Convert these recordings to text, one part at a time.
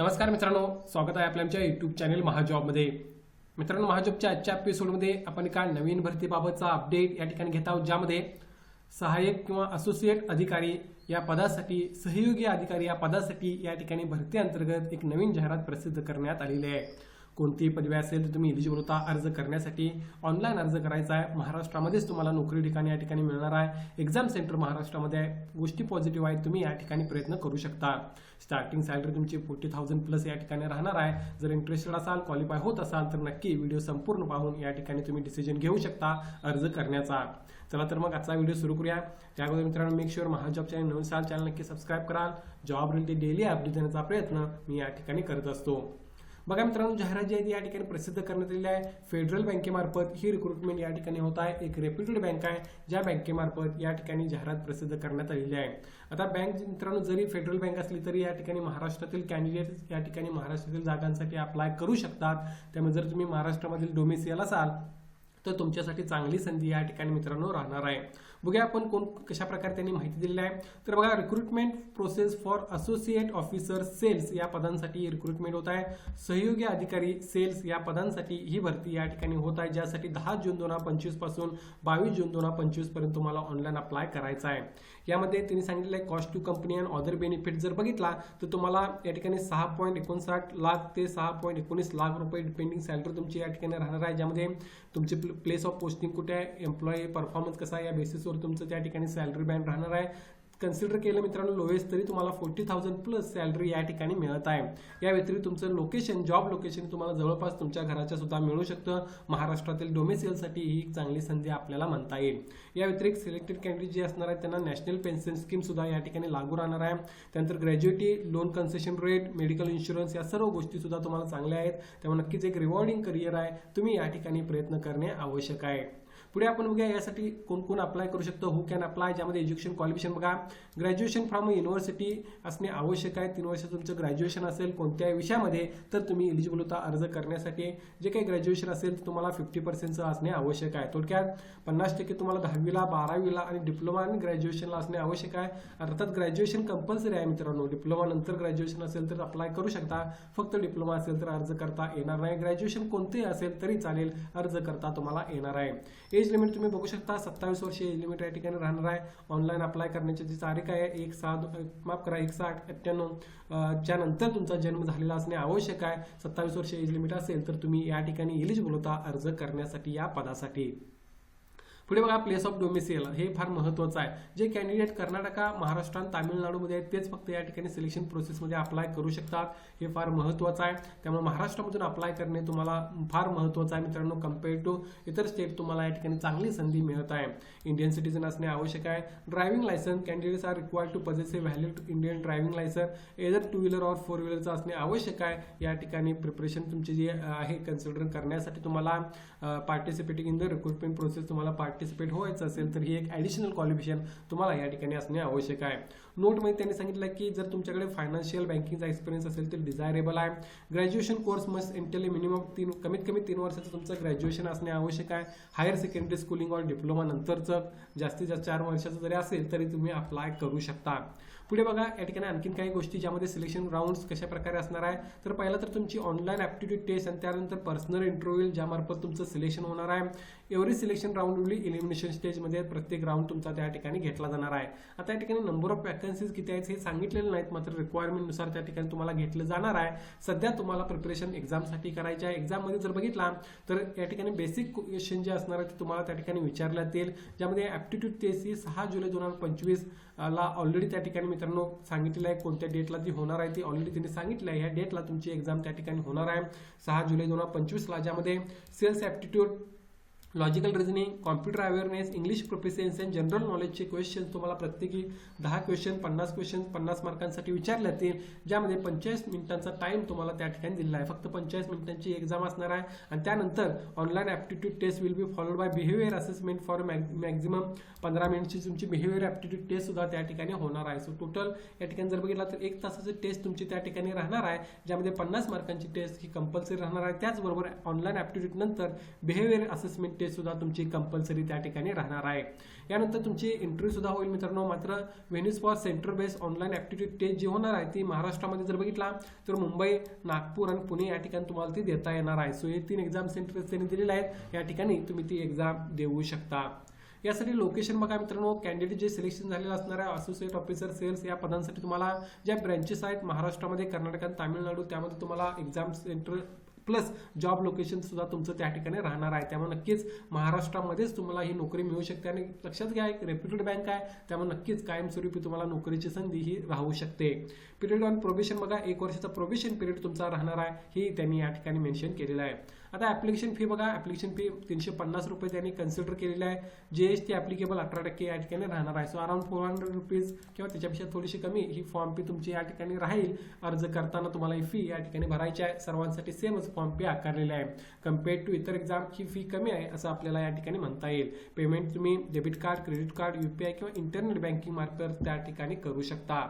नमस्कार मित्रांनो स्वागत आहे आपल्या आमच्या युट्यूब चॅनल महाजॉबमध्ये. मित्रांनो महाजॉबच्या आजच्या एपिसोडमध्ये आपण एका नवीन भरतीबाबतचा अपडेट या ठिकाणी घेत आहोत ज्यामध्ये सहाय्यक किंवा असोसिएट अधिकारी या पदासाठी सहयोगी अधिकारी या पदासाठी या ठिकाणी भरती अंतर्गत एक नवीन जाहिरात प्रसिद्ध करण्यात आलेली आहे. कोणतीही पदवी असेल तर तुम्ही एलिजिबल होता अर्ज करण्यासाठी ऑनलाईन अर्ज करायचा आहे. महाराष्ट्रामध्येच तुम्हाला नोकरी ठिकाणी या ठिकाणी मिळणार आहे. एक्झाम सेंटर महाराष्ट्रामध्ये आहे गोष्टी पॉझिटिव्ह आहेत. तुम्ही या ठिकाणी प्रयत्न करू शकता. स्टार्टिंग सॅलरी तुमची फोर्टी थाउजंड प्लस या ठिकाणी राहणार आहे. जर इंटरेस्टेड असाल क्वालिफाय होत असाल तर नक्की व्हिडिओ संपूर्ण पाहून या ठिकाणी तुम्ही डिसिजन घेऊ शकता अर्ज करण्याचा. चला तर मग आजचा व्हिडिओ सुरू करूया. त्याबद्दल मित्रांनो मेक शुअर महाजॉब चॅनल नवीन साल चॅनल नक्की सबस्क्राईब कराल. जॉब रिलेटेड डेली अपडेट देण्याचा प्रयत्न मी या ठिकाणी करत असतो. बघा मित्रांनो जाहिरात जी आहे ती या ठिकाणी प्रसिद्ध करण्यात आलेली आहे. फेडरल बँकेमार्फत ही रिक्रुटमेंट या ठिकाणी होत आहे. एक रेप्युटेड बँक आहे ज्या बँकेमार्फत या ठिकाणी जाहिरात प्रसिद्ध करण्यात आलेली आहे. आता बँक मित्रांनो जरी फेडरल बँक असली तरी या ठिकाणी महाराष्ट्रातील कॅन्डिडेट या ठिकाणी महाराष्ट्रातील जागांसाठी अप्लाय करू शकतात. त्यामुळे जर तुम्ही महाराष्ट्रामधील डोमेसियल असाल तर तुमच्यासाठी चांगली संधी या ठिकाणी मित्रांनो राहणार आहे. बघूया आपण कोण कशा प्रकारे त्यांनी माहिती दिलेली आहे. तर बघा recruitment process for associate officer sales या पदांसाठी रिक्रुटमेंट होत आहे. सहयोगी अधिकारी सेल्स या पदांसाठी ही भरती या ठिकाणी होत आहे ज्यासाठी दहा जून दोन हजार पंचवीसपासून बावीस जून दोन हजार पंचवीसपर्यंत तुम्हाला ऑनलाईन अप्लाय करायचा आहे. यामध्ये त्यांनी सांगितलं आहे cost to company and other benefit जर बघितला तर तुम्हाला या ठिकाणी सहा पॉईंट एकोणसाठ लाख ते सहा पॉईंट एकोणीस लाख रुपये डिपेंडिंग सॅलरी तुमची या ठिकाणी राहणार आहे. ज्यामध्ये तुमचे प्लेस ऑफ पोस्टिंग कुठे आहे एम्प्लॉई परफॉर्मन्स कसा आहे या बेसिसवर तुमचं त्या ठिकाणी सॅलरी बँड राहणार आहे. कन्सिडर केलं मित्रांनो लोएस्ट तरी तुम्हाला फोर्टी थाउजंड प्लस सॅलरी या ठिकाणी मिळत आहे. या व्यतिरिक्त तुमचं लोकेशन जॉब लोकेशन तुम्हाला जवळपास तुमच्या घराच्या सुद्धा मिळू शकतं. महाराष्ट्रातील डोमेसियलसाठी ही एक चांगली संधी आपल्याला म्हणता येईल. या व्यतिरिक्त सिलेक्टेड कॅन्डिडेट जे असणार आहेत त्यांना नॅशनल पेन्शन स्कीम सुद्धा या ठिकाणी लागू राहणार आहे. त्यानंतर gratuity loan concession rate medical insurance या सर्व गोष्टी सुद्धा तुम्हाला चांगल्या आहेत. त्यामुळे नक्कीच एक रिवॉर्डिंग करिअर आहे. तुम्ही या ठिकाणी प्रयत्न करणे आवश्यक आहे. पुढे आपण बघूया यासाठी कोण कोण अप्लाय करू शकतो हु कॅन अप्लाय ज्यामध्ये एज्युकेशन क्वालिफिकेशन बघा. ग्रॅज्युएशन फ्रॉम युनिव्हर्सिटी असणे आवश्यक आहे. तीन वर्ष तुमचं ग्रॅज्युएशन असेल कोणत्याही विषयामध्ये तर तुम्ही एलिजिबल होता अर्ज करण्यासाठी जे काही ग्रॅज्युएशन असेल तर तुम्हाला फिफ्टी पर्सेंटचं असणे आवश्यक आहे. थोडक्यात पन्नास टक्के तुम्हाला दहावीला बारावीला आणि डिप्लोमा आणि ग्रॅज्युएशनला असणे आवश्यक आहे. अर्थात ग्रॅज्युएशन कंपल्सरी आहे मित्रांनो. डिप्लोमा नंतर ग्रॅज्युएशन असेल तर अप्लाय करू शकता. फक्त डिप्लोमा असेल तर अर्ज करता येणार नाही. ग्रॅज्युएशन कोणतेही असेल तरी चालेल अर्ज करता तुम्हाला येणार आहे. एज लिमिट तुम्ही बघू शकता. सत्तावीस वर्ष एज लिमिट या ठिकाणी राहणार आहे. ऑनलाईन अप्लाय करण्याची जी तारीख आहे एक सहा माफ करा एक सहा अठ्ठ्याण्णव च्या नंतर तुमचा जन्म झालेला असणे आवश्यक आहे. सत्तावीस वर्ष एज लिमिट असेल तर तुम्ही या ठिकाणी एलिजिबल होता अर्ज करण्यासाठी या पदासाठी. पुढे बघा प्लेस ऑफ डोमिसियल हे फार महत्त्वाचं आहे. जे कॅन्डिडेट कर्नाटका महाराष्ट्र आणि तामिळनाडूमध्ये आहेत तेच फक्त या ठिकाणी सिलेक्शन प्रोसेसमध्ये अप्लाय करू शकतात. हे फार महत्त्वाचं आहे. त्यामुळे महाराष्ट्रामधून अप्लाय करणे तुम्हाला फार महत्त्वाचं आहे मित्रांनो कंपेअर टू इतर स्टेट तुम्हाला या ठिकाणी चांगली संधी मिळत आहे. इंडियन सिटीजन असणे आवश्यक आहे. Driving licence candidates are required to possess a valid Indian driving licence either two wheeler or four व्हीलरचं असणे आवश्यक आहे. या ठिकाणी प्रिपरेशन तुमची जी आहे कन्सिडर करण्यासाठी तुम्हाला participating in the recruitment process तुम्हाला पार्ट पार्टिसिपेट व्हायचं असेल तर ही एक ॲडिशनल क्वालिफिकेशन तुम्हाला या ठिकाणी असणे आवश्यक आहे. नोटमध्ये त्यांनी सांगितलं की जर तुमच्याकडे फायनान्शियल बँकिंगचा एक्सपिरियन्स असेल तर डिझायरेबल आहे. ग्रॅज्युएशन कोर्स मस्ट इंटेली मिनिमम तीन कमीत कमी तीन वर्षाचं तुमचं ग्रॅज्युएशन असणे आवश्यक आहे. हायर सेकंडरी स्कूलिंग और डिप्लोमा नंतरचं जास्तीत जास्त चार वर्षाचं जरी असेल तरी तुम्ही अप्लाय करू शकता. पुढे बघा या ठिकाणी आणखीन काही गोष्टी ज्यामध्ये सिलेक्शन राऊंड्स कशा प्रकारे असणार आहे. तर पहिला तर तुमची ऑनलाईन ॲप्टिट्यूड टेस्ट आणि त्यानंतर पर्सनल इंटरव्ह्यू ज्यामार्फत तुमचं सिलेक्शन होणार आहे. एव्हरी सिलेक्शन राऊंड उरली इलिमिनेशन स्टेजमध्ये प्रत्येक राऊंड तुमचा त्या ठिकाणी घेतला जाणार आहे. आता या ठिकाणी नंबर ऑफ वॅकन्सीज किती आहेत हे सांगितलेले नाहीत मात्र रिक्वायरमेंटनुसार त्या ठिकाणी तुम्हाला घेतलं जाणार आहे. सध्या तुम्हाला प्रिपरेशन एक्झामसाठी करायची आहे. एक्झाममध्ये जर बघितला तर या ठिकाणी बेसिक क्वेश्चन जे असणार आहे ते तुम्हाला त्या ठिकाणी विचारले जातील ज्यामध्ये ॲप्टिट्यूड टेस्ट ही सहा जुलै दोन हजार पंचवीस ला ऑलरेडी त्या ठिकाणी मित्रांनो सांगितलेलं आहे. कोणत्या डेटला ती होणार आहे ती ऑलरेडी त्यांनी सांगितलं आहे. ह्या डेटला तुमची एक्झाम त्या ठिकाणी होणार आहे. सहा जुलै दोन हजार पंचवीसला ज्यामध्ये sales aptitude logical reasoning computer awareness English proficiency and general नॉलेजचे question तुम्हाला प्रत्येकी दहा क्वेश्चन पन्नास क्वेश्चन पन्नास मार्कांसाठी विचारले जातील ज्यामध्ये पंचेचाळीस मिनिटांचा टाइम तुम्हाला त्या ठिकाणी दिलेला आहे. फक्त पंचेचाळीस मिनिटांची एक्झाम असणार आहे. आणि त्यानंतर online aptitude test will be followed by behaviour assessment for maximum पंधरा मिनिटची तुमची बिहेवियर ॲप्टिट्यूड टेस्ट सुद्धा त्या ठिकाणी होणार आहे. सो टोटल या ठिकाणी जर बघितला तर एक तासाची टेस्ट तुमची त्या ठिकाणी राहणार आहे ज्यामध्ये पन्नास मार्कांची टेस्ट ही कंपल्सरी राहणार आहे. त्याचबरोबर ऑनलाईन ॲप्टिट्यूड नंतर बिहेवियर असेसमेंट टेस्ट सुद्धा तुमची कंपल्सरी त्या ठिकाणी राहणार आहे. यानंतर तुमची इंटरव्ह्यू सुद्धा होईल मित्रांनो मात्र venues for centre base online aptitude test जी होणार आहे ती महाराष्ट्रामध्ये जर बघितला तर मुंबई नागपूर आणि पुणे या ठिकाणी तुम्हाला ती देता येणार आहे. सो हे तीन एक्झाम सेंटर्स त्यांनी दिलेले आहेत. या ठिकाणी तुम्ही ती एक्झाम देऊ शकता. यासाठी लोकेशन बघा मित्रांनो कॅन्डिडेट जे सिलेक्शन झालेलं असणार आहे असोसिएट ऑफिसर सेल्स या पदांसाठी तुम्हाला ज्या ब्रँचेस आहेत महाराष्ट्रामध्ये कर्नाटक आणि तामिळनाडू त्यामध्ये तुम्हाला exam centre plus job location सुद्धा तुमचं त्या ठिकाणी राहणार आहे. त्यामुळे नक्कीच महाराष्ट्रामध्येच तुम्हाला ही नोकरी मिळू शकते आणि लक्षात घ्या एक रेप्युटेड बँक आहे. त्यामुळे नक्कीच कायमस्वरूपी तुम्हाला नोकरीची संधी ही राहू शकते. पिरियड ऑन प्रोबेशन बघा एक वर्षाचा प्रोबेशन पिरियड तुमचा राहणार आहे. ही त्यांनी या ठिकाणी मेन्शन केलेलं आहे. आता ऍप्लिकेशन फी बघा ऍप्लिकेशन फी तीनशे पन्नास रुपये त्यांनी कन्सिडर केलेली आहे. जी एस टी ऍप्लिकेबल अठरा टक्के या ठिकाणी राहणार आहे. So around four hundred rupees किंवा त्याच्यापेक्षा थोडीशी कमी ही फॉर्म फी तुमची या ठिकाणी राहील. अर्ज करताना तुम्हाला ही फी या ठिकाणी भरायची आहे. सर्वांसाठी सेमच फॉर्म फी आकारलेली आहे. कम्पेअर्ड टू इतर एक्झाम ही फी कमी आहे असं आपल्याला या ठिकाणी म्हणता येईल. पेमेंट तुम्ही debit card credit card UPI किंवा इंटरनेट बँकिंग मार्फत त्या ठिकाणी करू शकता.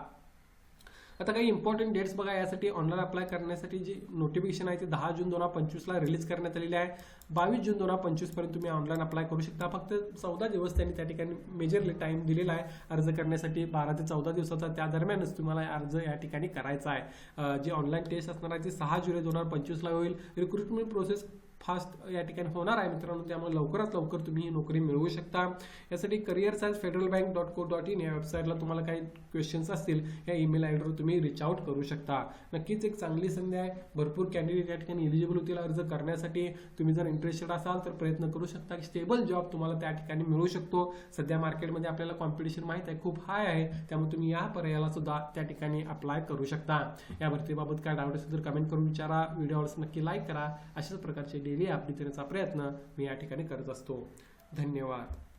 आता काही इम्पॉर्टंट डेट्स बघा यासाठी ऑनलाईन अप्लाय करण्यासाठी जी नोटिफिकेशन आहे ते दहा जून दोन हजार पंचवीसला रिलीज करण्यात आलेली आहे. बावीस जून दोन हजार पंचवीसपर्यंत तुम्ही ऑनलाईन अप्लाय करू शकता. फक्त चौदा दिवस त्यांनी त्या ठिकाणी मेजरली टाइम दिलेला आहे अर्ज करण्यासाठी. बारा ते चौदा दिवसाचा त्या दरम्यानच तुम्हाला अर्ज या ठिकाणी करायचा आहे. जी ऑनलाईन टेस्ट असणार आहे ती सहा जुलै दोन हजार पंचवीसला होईल. रिक्रुटमेंट प्रोसेस फास्ट या ठिकाणी होणार आहे मित्रांनो त्यामुळे लवकरात लवकर तुम्ही ही नोकरी मिळवू शकता. यासाठी career science Federal Bank dot co dot in या वेबसाईटला तुम्हाला काही क्वेश्चन्स असतील या ईमेल आयडीवर तुम्ही रिच आउट करू शकता. नक्कीच एक चांगली संधी आहे. भरपूर कॅन्डिडेट या ठिकाणी एलिजिबल होतील अर्ज करण्यासाठी. तुम्ही जर इंटरेस्टेड असाल तर प्रयत्न करू शकता की स्टेबल जॉब तुम्हाला त्या ठिकाणी मिळू शकतो. सध्या मार्केटमध्ये आपल्याला कॉम्पिटिशन माहीत आहे खूप हाय आहे. त्यामुळे तुम्ही या पर्यायाला सुद्धा त्या ठिकाणी अप्लाय करू शकता. या भरतीबाबत काय डाऊट असेल तर कमेंट करून विचारा. व्हिडिओ नक्की लाईक करा. अशाच प्रकारचे डेली आपली देण्याचा प्रयत्न मी या ठिकाणी करत असतो. धन्यवाद.